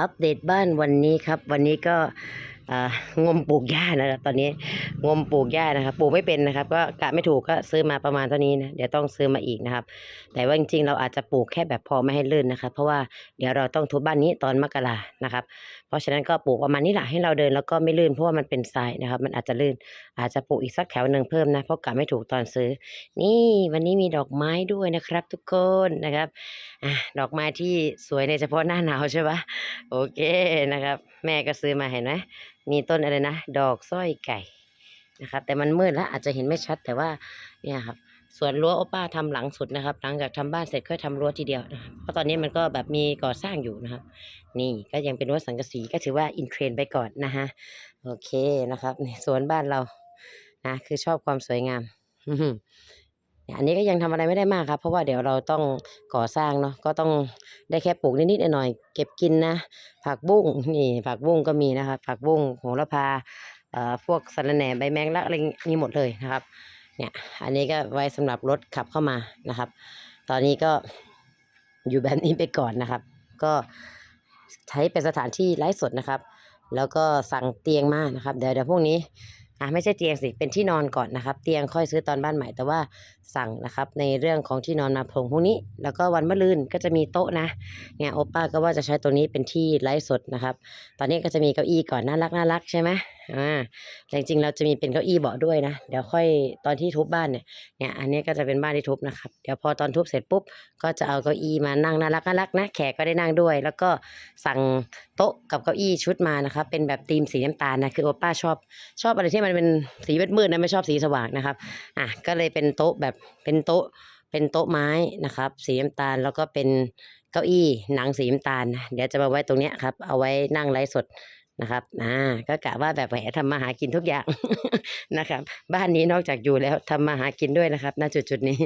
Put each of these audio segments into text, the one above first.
อัปเดตบ้านวันนี้ครับ วันนี้ก็ งมปลูกหญ้านะครับตอนนี้งมปลูกหญ้านะครับปลูกไม่เป็นนะครับ ก็กะไม่ถูกก็ซื้อมาประมาณเท่านี้นะเดี๋ยวต้องซื้อมาอีกนะครับ แต่ว่าจริงๆเราอาจจะปลูกแค่แบบพอไม่ให้ลื่นนะครับ เพราะว่าเดี๋ยวเราต้องทุบบ้านนี้ตอนมกรานะครับ เพราะฉะนั้นก็ปลูกประมาณนี้แหละให้เราเดินแล้วก็ไม่ลื่นเพราะว่ามันเป็นทรายนะครับ มันอาจจะลื่น อาจจะปลูกอีกสักแถวหนึ่งเพิ่มนะเพราะกะไม่ถูกตอนซื้อ นี่วันนี้มีดอกไม้ด้วยนะครับ ทุกคนนะครับอดอกไม้ที่สวยในเฉพาะหน้าหนาวใช่ปะโอเคนะครับ แม่ก็ซื้อมาเห็นไหม มีต้นอะไรนะ ดอกสร้อยไก่นะครับ แต่มันมืดแล้วอาจจะเห็นไม่ชัดแต่ว่าเนี่ยครับสวนรั้วโอป้าทำหลังสุดนะครับ หลังจากทำบ้านเสร็จค่อยทำรั้วทีเดียวนะครับเพราะตอนนี้มันก็แบบมีก่อสร้างอยู่นะครับ นี่ก็ยังเป็นรั้วสังกะสีก็ถือว่าอินเทรนไปก่อนนะฮะโอเคนะครับนี่สวนบ้านเรานะคือชอบความสวยงาม อันนี้ก็ยังทำอะไรไม่ได้มากครับ เพราะว่าเดี๋ยวเราต้องก่อสร้างเนาะก็ต้องได้แค่ปลูกนิดๆหน่อยๆเก็บกินนะ ผักบุ้งนี่ ผักบุ้งก็มีนะครับ ผักบุ้งโหระพาเอ่อพวกสะระแหน่ใบแมงลักอะไรมีหมดเลยนะครับ เนี่ย อันนี้ก็ไว้สำหรับรถขับเข้ามานะครับ ตอนนี้ก็อยู่แบบนี้ไปก่อนนะครับ ก็ใช้เป็นสถานที่ไลฟ์สดนะครับ แล้วก็สั่งเตียงมานะครับ เดี๋ยวเดี๋ยวพวกนี้อะไม่ใช่เตียงสิเป็นที่นอนก่อนนะครับ เตียงค่อยซื้อตอนบ้านใหม่แต่ว่าสั่งนะครับ ในเรื่องของที่นอนมาพงพวกนี้ แล้วก็วันมะรืนก็จะมีโต๊ะนะเนี่ยโอป้าก็ว่าจะใช้ตัวนี้เป็นที่ไลฟ์สดนะครับ ตอนนี้ก็จะมีเก้าอี้ก่อนน่ารักน่ารักใช่ไหมอ่าแต่จริงๆเราจะมีเป็นเก้าอี้เบาะด้วยนะเดี๋ยวค่อยตอนที่ทุบบ้านเนี่ยเนี่ยอันนี้ก็จะเป็นบ้านที่ทุบนะครับเดี๋ยวพอตอนทุบเสร็จปุ๊บก็จะเอาเก้าอี้มานั่งน่ารักน่ารักนะแขกก็ได้นั่งด้วย แล้วก็สั่งโต๊ะกับเก้าอี้ชุดมานะครับเป็นแบบธีมสีน้ำตาลนะคือโอป้าชอบชอบอะไรที่มันเป็นสีมืดๆนะไม่ชอบสีสว่างนะครับอะก็เลยเป็นโต๊ะแบบเป็นโต๊ะเป็นโต๊ะไม้นะครับ สีน้ำตาลแล้วก็เป็นเก้าอี้หนังสีน้ำตาลนะเดี๋ยวจะมาไว้ตรงเนี้ยครับ เอาไว้นั่งไลฟ์สดนะครับอ่าก็กะว่าแบบแหมทำมาหากินทุกอย่างนะครับ บ้านนี้นอกจากอยู่แล้วทำมาหากินด้วยนะครับณจุดจุดๆนี้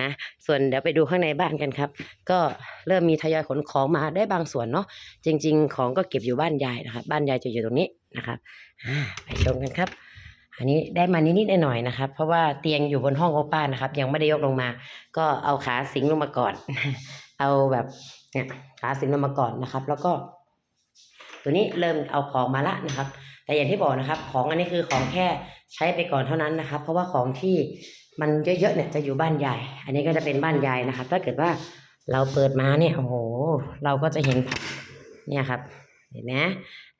นะส่วนเดี๋ยวไปดูข้างในบ้านกันครับ ก็เริ่มมีทยอยขนของมาได้บางส่วนเนาะจริง ๆ ของก็เก็บอยู่บ้านยายนะครับ บ้านยายจะอยู่ตรงนี้นะครับอ่าไปชมกันครับ อันนี้ได้มานิดๆหน่อยๆนะครับ เพราะว่าเตียงอยู่บนห้องโอป้านะครับ ยังไม่ได้ยกลงมา ก็เอาขาสิงลงมาก่อน เอาแบบเนี่ยขาสิงลงมาก่อนนะครับ แล้วก็ ตัวนี้เริ่มเอาของมาละนะครับ แต่อย่างที่บอกนะครับ ของอันนี้คือของแค่ใช้ไปก่อนเท่านั้นนะครับ เพราะว่าของที่มันเยอะๆเนี่ยจะอยู่บ้านยาย อันนี้ก็จะเป็นบ้านยายนะครับ ถ้าเกิดว่าเราเปิดมาเนี่ยโอ้โห เราก็จะเห็นผักเนี่ยครับ เห็นไหม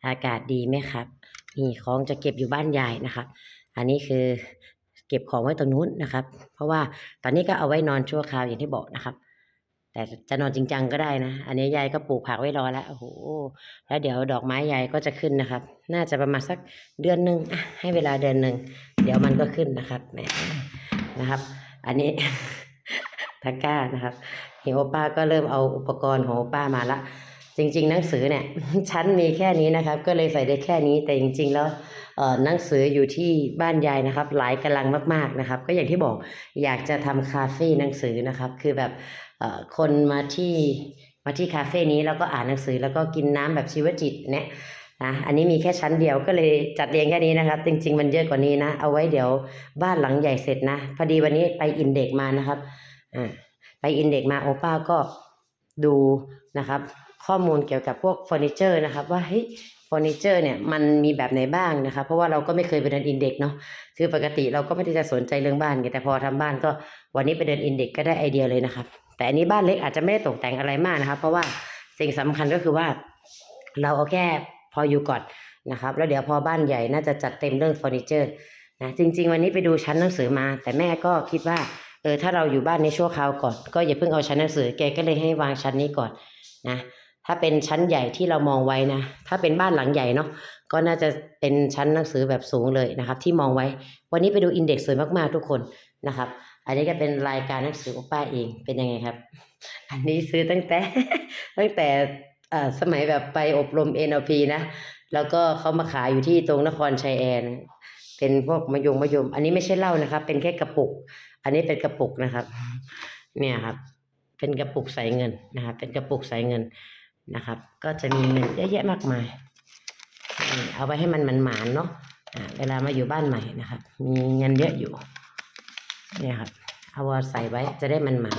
อากาศดีไหมครับ นี่ของจะเก็บอยู่บ้านยายนะครับ อันนี้คือเก็บของไว้ตรงนู้นนะครับ เพราะว่าตอนนี้ก็เอาไว้นอนชั่วคราวอย่างที่บอกนะครับ แต่จะนอนจริงจังก็ได้นะ อันนี้ยายก็ปลูกผักไว้รอแล้ว โอ้โห แล้วเดี๋ยวดอกไม้ยายก็จะขึ้นนะครับ น่าจะประมาณสักเดือนหนึ่งให้เวลาเดือนหนึ่ง เดี๋ยวมันก็ขึ้นนะครับแหมนะครับ อันนี้ตะกร้านะครับนี่โอป้าก็เริ่มเอาอุปกรณ์ของโอป้ามาละ จริง ๆ หนังสือเนี่ยชั้นมีแค่นี้นะครับ ก็เลยใส่ได้แค่นี้แต่จริง ๆ แล้วหนังสืออยู่ที่บ้านยายนะครับ หลายกำลังมากๆนะครับ ก็อย่างที่บอกอยากจะทำคาเฟ่หนังสือนะครับ คือแบบคนมาที่มาที่คาเฟ่นี้แล้วก็อ่านหนังสือแล้วก็กินน้ำแบบชีวจิตเนี่ยนะอันนี้มีแค่ชั้นเดียวก็เลยจัดเรียงแค่นี้นะครับ จริง ๆ มันเยอะกว่านี้นะ เอาไว้เดี๋ยวบ้านหลังใหญ่เสร็จนะพอดีวันนี้ไปอินเด็กมานะครับอ่าไปอินเด็กมาโอป้าก็ดูนะครับ ข้อมูลเกี่ยวกับพวกเฟอร์นิเจอร์นะครับว่าเฮ้ยเฟอร์นิเจอร์เนี่ยมันมีแบบไหนบ้างนะครับเพราะว่าเราก็ไม่เคยไปเดินอินเด็กเนาะคือปกติเราก็ไม่ได้จะสนใจเรื่องบ้านไงแต่พอทำบ้านก็วันนี้ไปเดินอินเด็กก็ได้ไอเดียเลยนะครับแต่อันนี้บ้านเล็กอาจจะไม่ได้ตกแต่งอะไรมากนะครับ เพราะว่าสิ่งสำคัญก็คือว่า เราเอาแค่พออยู่ก่อนนะครับ แล้วเดี๋ยวพอบ้านใหญ่น่าจะจัดเต็มเรื่องเฟอร์นิเจอร์นะจริง ๆ วันนี้ไปดูชั้นหนังสือมา แต่แม่ก็คิดว่าเออถ้าเราอยู่บ้านในชั่วคราวก่อน ก็อย่าเพิ่งเอาชั้นหนังสือแกก็เลยให้วางชั้นนี้ก่อนนะ ถ้าเป็นชั้นใหญ่ที่เรามองไว้นะ ถ้าเป็นบ้านหลังใหญ่เนาะก็น่าจะเป็นชั้นหนังสือแบบสูงเลยนะครับ ที่มองไว้ วันนี้ไปดูอินเด็กซ์สวยมากๆทุกคนนะครับ อันนี้ก็เป็นรายการหนังสือขอป้าเองเป็นยังไงครับ อันนี้ซื้อตั้งแต่ตั้งแต่เอ่อสมัยแบบไปอบรม NLP นะ แล้วก็เขามาขายอยู่ที่ตรงนครชัยแอนเป็นพวกมะยงมะยม อันนี้ไม่ใช่เหล้านะครับ เป็นแค่กระปุก อันนี้เป็นกระปุกนะครับ เนี่ยครับ เป็นกระปุกใส่เงินนะครับ เป็นกระปุกใส่เงิน นะครับ ก็จะมีเงินเยอะแยะมากมาย เอาไว้ให้มันมันหมานเนาะเวลามาอยู่บ้านใหม่นะครับ มีเงินเยอะอยู่เนี่ยครับ เอาใส่ไว้จะได้มันหมาน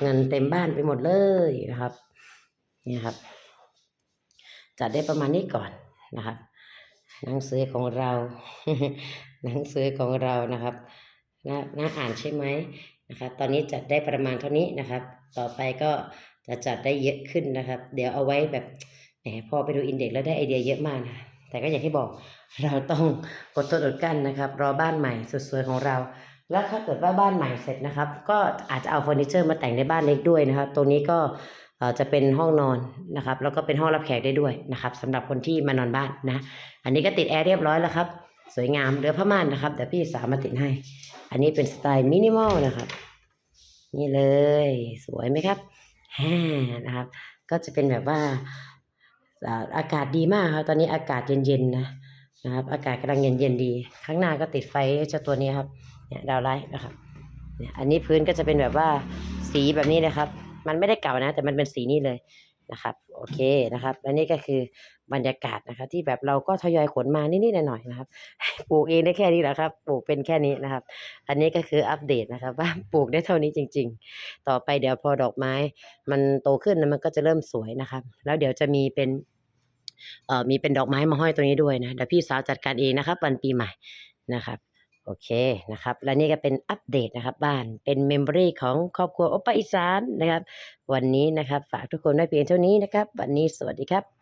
เงินเต็มบ้านไปหมดเลยนะครับ เนี่ยครับ จัดได้ประมาณนี้ก่อนนะครับ หนังสือของเรา หนังสือของเรานะครับน่าน่าอ่านใช่ไหมนะครับ ตอนนี้จัดได้ประมาณเท่านี้นะครับ ต่อไปก็ จะจัดได้เยอะขึ้นนะครับ เดี๋ยวเอาไว้แบบแหมพอไปดูอินเด็กซ์แล้วได้ไอเดียเยอะมากนะแต่ก็อย่างที่บอกเราต้องอดทนอดกั้นนะครับ รอบ้านใหม่สวยๆของเรา แล้วถ้าเกิดว่าบ้านใหม่เสร็จนะครับ ก็อาจจะเอาเฟอร์นิเจอร์มาแต่งในบ้านเล็กด้วยนะครับ ตรงนี้ก็จะเป็นห้องนอนนะครับ แล้วก็เป็นห้องรับแขกได้ด้วยนะครับสำหรับคนที่มานอนบ้านนะ อันนี้ก็ติดแอร์เรียบร้อยแล้วครับ สวยงามเรือผ้าม่านนะครับเดี๋ยวพี่สามาติดให้ อันนี้เป็นสไตล์มินิมอลนะครับ นี่เลย สวยไหมครับ นะครับ ก็จะเป็นแบบว่าอ่าอากาศดีมากครับตอนนี้อากาศเย็นๆนะนะครับ อากาศกำลังเย็นๆดี ข้างหน้าก็ติดไฟเจ้าตัวนี้ครับเนี่ยดาวไลท์นะครับเนี่ยอันนี้พื้นก็จะเป็นแบบว่าสีแบบนี้เลยครับ มันไม่ได้เก่านะ แต่มันเป็นสีนี้เลย นะครับโอเคนะครับและนี่ก็คือบรรยากาศนะครับ ที่แบบเราก็ทยอยขนมานิดๆหน่อยๆนะครับปลูกเองได้แค่นี้แหละครับ ปลูกเป็นแค่นี้นะครับ อันนี้ก็คืออัปเดตนะครับ ว่าปลูกได้เท่านี้จริง ๆ ต่อไปเดี๋ยวพอดอกไม้ มันโตขึ้นนะมันก็จะเริ่มสวยนะครับ แล้วเดี๋ยวจะมีเป็นเอ่อมีเป็นดอกไม้มาห้อยตรงนี้ด้วยนะเดี๋ยวพี่สาวจัดการเองนะครับวันปีใหม่นะครับ โอเคนะครับ และนี่ก็เป็นอัปเดตนะครับบ้านเป็นเมมโมรีของครอบครัวโอปปาอีสานนะครับ วันนี้นะครับ ฝากทุกคนไว้เพียงเท่านี้นะครับ วันนี้สวัสดีครับ